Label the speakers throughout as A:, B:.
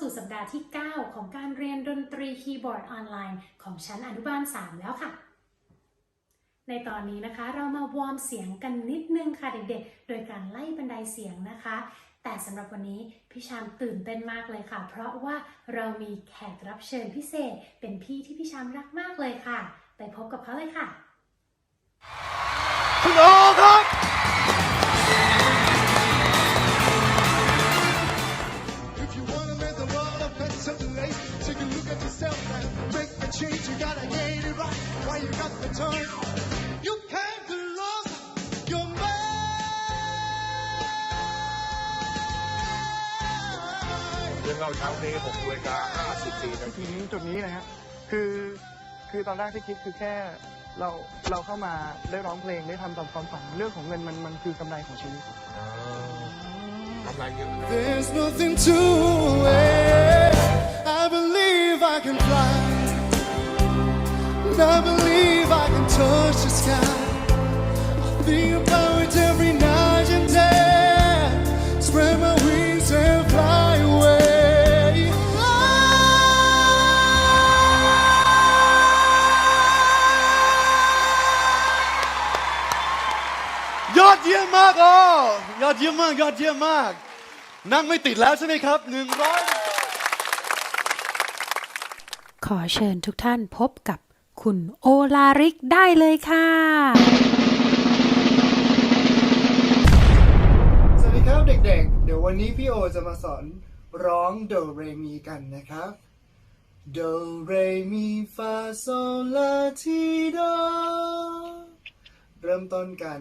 A: สู่สัปดาห์ที่ 9 ของการเรียนดนตรีคีย์บอร์ดออนไลน์ของชั้นอนุบาล 3 แล้วค่ะ ในตอนนี้นะคะเรามาวอร์มเสียงกันนิดนึงค่ะเด็กๆ โดยการไล่บันไดเสียงนะคะ แต่สำหรับวันนี้พี่ชามตื่นเต้นมากเลยค่ะ เพราะว่าเรามีแขกรับเชิญพิเศษ เป็นพี่ที่พี่ชามรักมากเลยค่ะ ไปพบกับเขาเลยค่ะ
B: คุณโอครับ
C: gotta get it right while you got the time. You can't lose your mind.
B: เรื่องเราเช้านี้6นาฬิกา54นาที
D: ทีนี้จุดนี้นะฮะคือคือตอนแรกที่คิดคือแค่เราเราเข้ามาได้ร้องเพลงได้ทำตามความฝันเรื่องของเงินมันมันคือกำไรของชีวิต
B: กำไรเยอะ
C: There's nothing to it. I believe I can fly. And I believe I can touch the sky. I think about it every night and day. Spread my wings and fly away.
B: ยอดเยี่ยมมากอ๋อยอดเยี่ยมมากยอดเยี่ยมมาก นั่งไม่ติดแล้วใช่ไหมครับ100
A: ขอเชิญทุกท่านพบกับ คุณโอลาริกได้เลยค่ะ
D: สวัสดีครับเด็กๆ เดี๋ยววันนี้พี่โอจะมาสอนร้องโดเรมีกันนะครับโดเรมีฟาโซลาทีโดเริ่มต้นกัน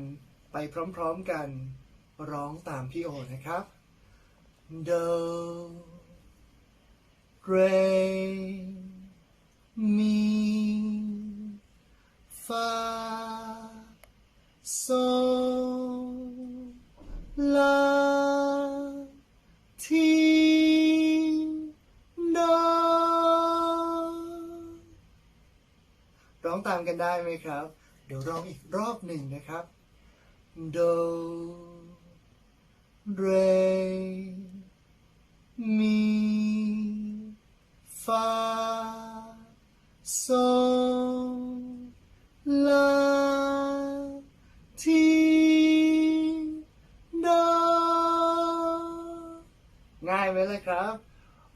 D: ไปพร้อมๆกัน ร้องตามพี่โอนะครับโดเรมี โซลาทีโดร้องตามกันได้ไหมครับ เดี๋ยวร้องอีกรอบหนึ่งนะครับโดเรมี ง่ายไหมล่ะครับ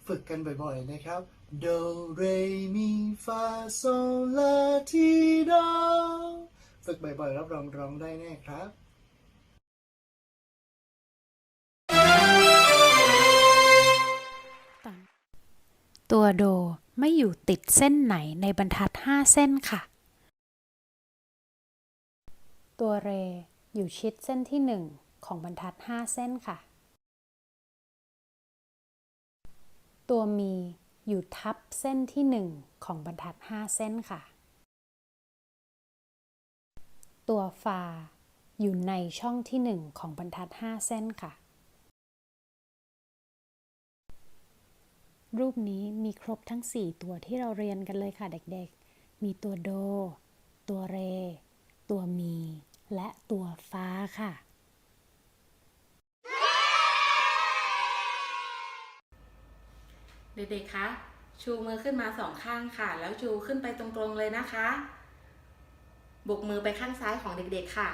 D: ฝึกกันบ่อยๆนะครับโดเรมีฟาโซลาทีโดฝึกบ่อยๆรับรองร้องได้แน่ครับ
A: ตัวโดไม่อยู่ติดเส้นไหนในบรรทัด 5 เส้นค่ะ ตัวเรอยู่ชิดเส้นที่ 1 ของบรรทัด 5 เส้นค่ะ ตัวมีอยู่ทับเส้นที่ 1 ของบรรทัด 5 เส้นค่ะ ตัวฟาอยู่ในช่องที่ 1 ของบรรทัด 5 เส้นค่ะ รูปนี้มีครบทั้ง 4 ตัวที่เราเรียนกันเลยค่ะเด็กๆ มีตัวโด ตัวเร ตัวมี และตัวฟ้าค่ะ
E: เด็กๆ คะ ชูมือขึ้นมาสองข้างค่ะ แล้วชูขึ้นไปตรงๆเลยนะคะ บกมือไปข้างซ้ายของเด็กๆ ค่ะ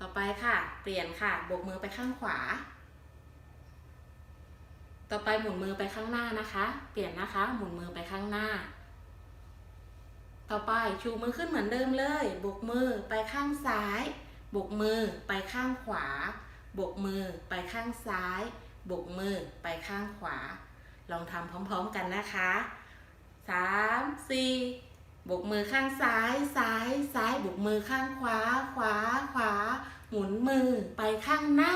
E: ต่อไปค่ะ เปลี่ยนค่ะ บกมือไปข้างขวา ต่อไปหมุนมือไปข้างหน้านะคะ เปลี่ยนนะคะ หมุนมือไปข้างหน้า ต่อไปชูมือขึ้นเหมือนเดิมเลย บกมือไปข้างซ้าย บกมือไปข้างขวา บกมือไปข้างซ้าย บกมือไปข้างขวา ลองทำพร้อมๆกันนะคะสามสี่บกมือข้างซ้าย ซ้าย ซ้าย บกมือข้างขวา ขวา ขวา หมุนมือไปข้างหน้า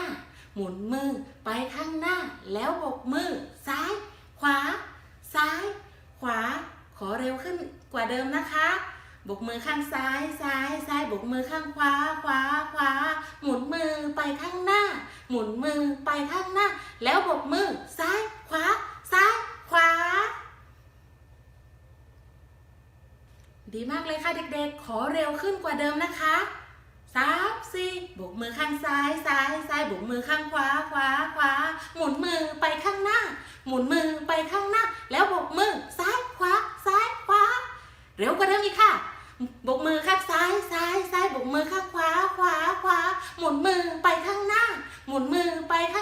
E: หมุนมือไปข้างหน้า แล้วบกมือ ซ้าย ขวา ซ้าย ขวา ขอเร็วขึ้นกว่าเดิมนะคะ บกมือข้างซ้าย ซ้าย ซ้าย บกมือข้างขวา ขวา ขวา หมุนมือไปข้างหน้า หมุนมือไปข้างหน้า แล้วบกมือ ซ้าย ขวา ซ้าย ขวา ดีมากเลยค่ะเด็กๆ ขอเร็วขึ้นกว่าเดิมนะคะสามสี่โบกมือข้างซ้ายซ้ายซ้ายโบกมือข้างขวาขวาขวาหมุนมือไปข้างหน้า หมุนมือไปข้างหน้า แล้วโบกมือซ้ายขวาซ้ายขวาเร็วกว่าเดิมอีกค่ะโบกมือข้างซ้ายซ้ายซ้ายโบกมือข้างขวาขวาขวาหมุนมือไปข้างหน้า หมุนมือไปข้าง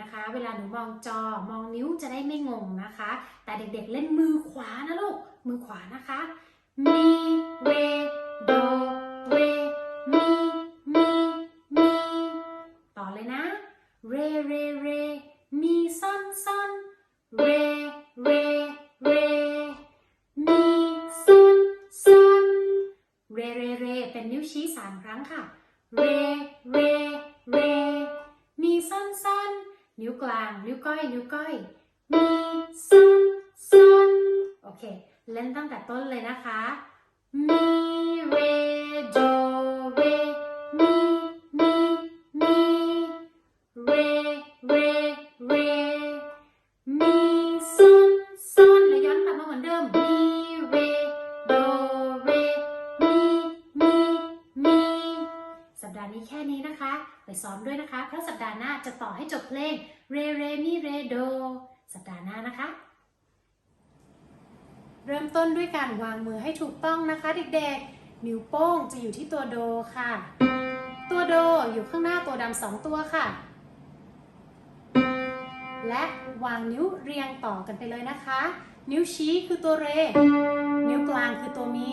A: นะคะ เวลาหนูมองจอมองนิ้วจะได้ไม่งงนะคะ แต่เด็กๆเล่นมือขวานะลูก มือขวานะคะ มีเรโดเรมีมีมีต่อเลยนะ เรเรเรมีซอนซอนเรเรเรมีซอนซอนเรเรเรเป็นนิ้วชี้สามครั้งค่ะ เร นิ้วกลาง นิ้วก้อย นิ้วก้อย มีซอนซอนโอเค เล่นตั้งแต่ต้นเลยนะคะ มีเรโดเร นี้แค่นี้นะคะ ไปซ้อมด้วยนะคะ เพราะสัปดาห์หน้าจะต่อให้จบเพลงเรเรมีเรโดสัปดาห์หน้านะคะ เริ่มต้นด้วยการวางมือให้ถูกต้องนะคะ เด็กๆ นิ้วโป้งจะอยู่ที่ตัวโดค่ะ ตัวโดอยู่ข้างหน้าตัวดำสองตัวค่ะ และวางนิ้วเรียงต่อกันไปเลยนะคะ นิ้วชี้คือตัวเร นิ้วกลางคือตัวมี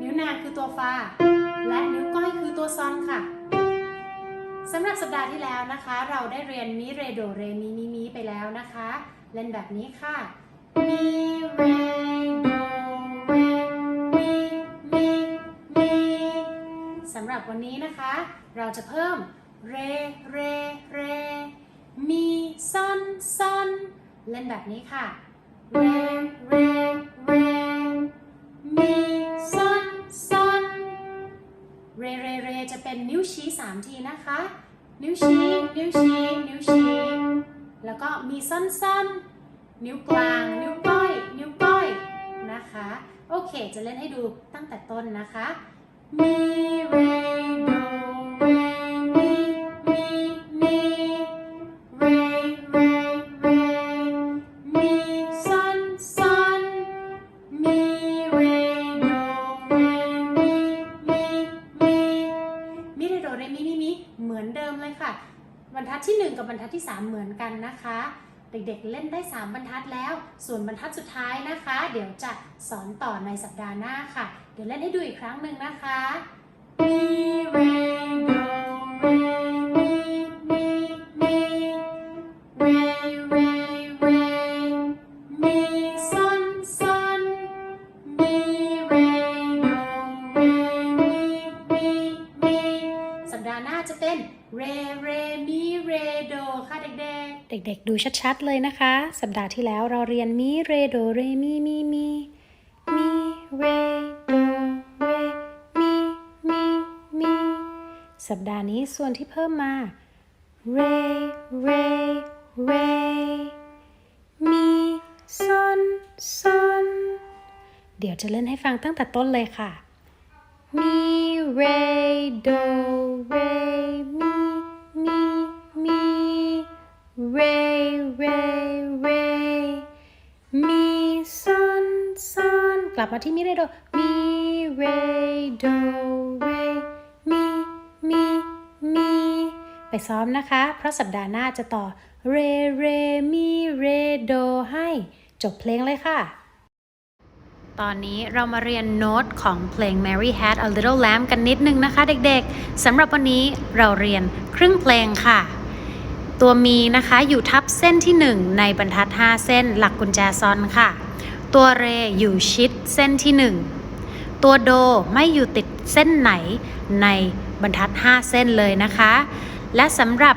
A: นิ้วนางคือตัวฟาและนิ้วก้อย ตัวซอนค่ะสำหรับสัปดาห์ที่แล้วนะคะ เราได้เรียนมิเรโดเรมีมีมีไปแล้วนะคะ เล่นแบบนี้ค่ะมีเรโดเรมีมีมีสำหรับวันนี้นะคะ เราจะเพิ่มเรเรเรมีซอนซอนเล่นแบบนี้ค่ะเรเรเร เป็นนิ้วชี้สามทีนะคะ นิ้วชี้ นิ้วชี้ นิ้วชี้ แล้วก็มีซ่อนซ่อนๆ นิ้วกลาง นิ้วก้อย นิ้วก้อยนะคะ โอเค จะเล่นให้ดูตั้งแต่ต้นนะคะ มีเรโด ที่ 3 เหมือนกันนะคะ เด็กๆเล่นได้ 3 บรรทัดแล้ว ส่วนบรรทัดสุดท้ายนะคะ เดี๋ยวจะสอนต่อในสัปดาห์หน้าค่ะ เดี๋ยวเล่นให้ดูอีกครั้งหนึ่งนะคะ ดูชัดๆเลยนะคะ สัปดาห์ที่แล้วเราเรียนมีเรโดเรมีมีมีมีเรโดเรมีมีมีสัปดาห์นี้ส่วนที่เพิ่มมาเรเรเรมีซอนซอนเดี๋ยวจะเล่นให้ฟังตั้งแต่ต้นเลยค่ะมีเรโดเรมี เรเรเรมีซอนซอนกลับมาที่มิเรโดมีเรโดเรมีมีมีไปซ้อมนะคะ เพราะสัปดาห์หน้าจะต่อเรเรมีเรโดให้จบเพลงเลยค่ะ ตอนนี้เรามาเรียนโน้ตของเพลง Mary Had a Little Lamb กันนิดนึงนะคะเด็กๆ สำหรับวันนี้เราเรียนครึ่งเพลงค่ะ ตัวมีนะคะอยู่ทับเส้นที่ 1 ในบรรทัด 5 เส้นหลักกุญแจซอนค่ะ ตัวเรอยู่ชิดเส้นที่ 1 ตัวโดไม่อยู่ติดเส้นไหนในบรรทัด 5 เส้นเลยนะคะ และสำหรับ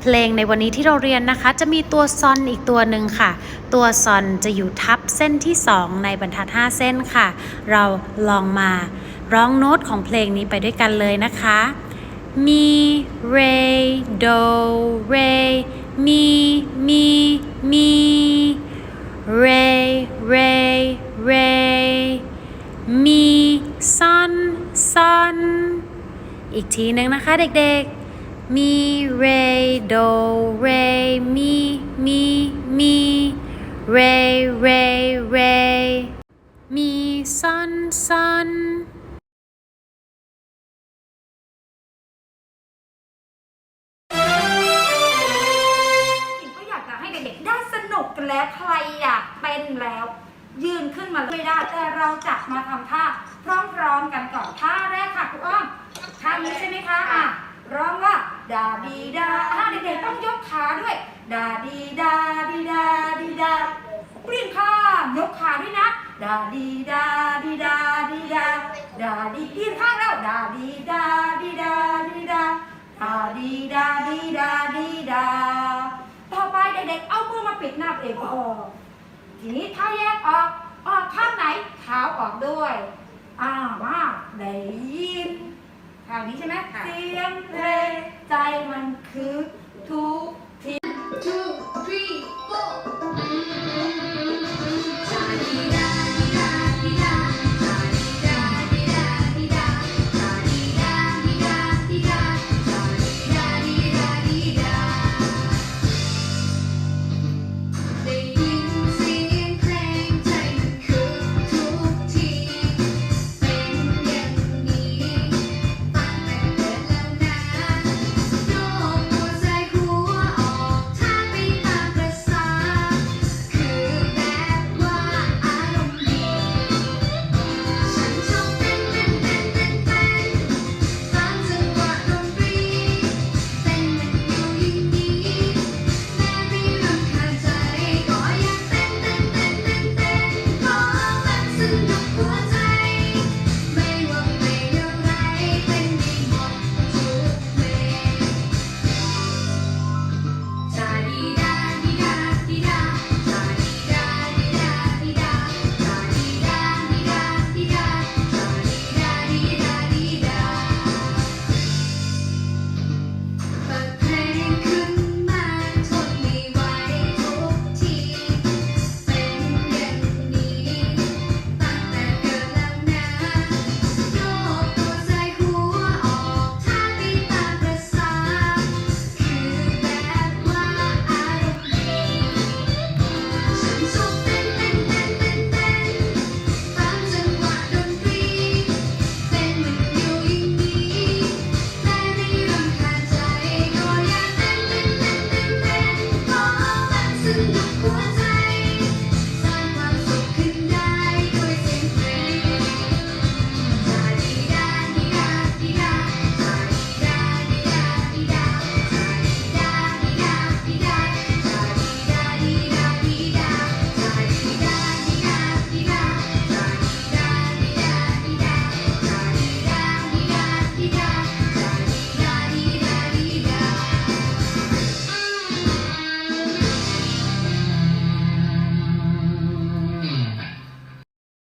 A: เพลงในวันนี้ที่เราเรียนนะคะ จะมีตัวซอนอีกตัวหนึ่งค่ะ ตัวซอนจะอยู่ทับเส้นที่ 2 ในบรรทัด 5 เส้นค่ะ เราลองมาร้องโน้ตของเพลงนี้ไปด้วยกันเลยนะคะ มีเรโดเรมีมีมีเรเรเรมีซอนซอนอีกทีหนึ่งนะคะเด็กๆ มีเรโดเรมีมีมีเรเรเรมีซอนซอน
F: แล้วใครอยากเป็นแล้ว ยืนขึ้นมาเลยไม่ได้แต่เราจะมาทำท่าพร้อมๆกันก่อนท่าแรกค่ะคุณอ้อมท่านี้ใช่ไหมคะอะร้องว่าดาดีดาอะเด็กๆต้องยกขาด้วยดาดีดาดีดาดีดาเปลี่ยนข้างยกขาด้วยนะดาดีดาดีดาดีดาดาดีเปลี่ยนข้างแล้วดาดีดาดีดาดีดาดาดีดาดีดาดีดา เอามือมาปิดหน้าตัวเองออกทีนี้เท้าแยกออก ออกข้างไหนเท้าออกด้วยอ้าว่าได้ยินคราวนี้ใช่ไหมเสียงเพลงใจมันคือทุกที two three four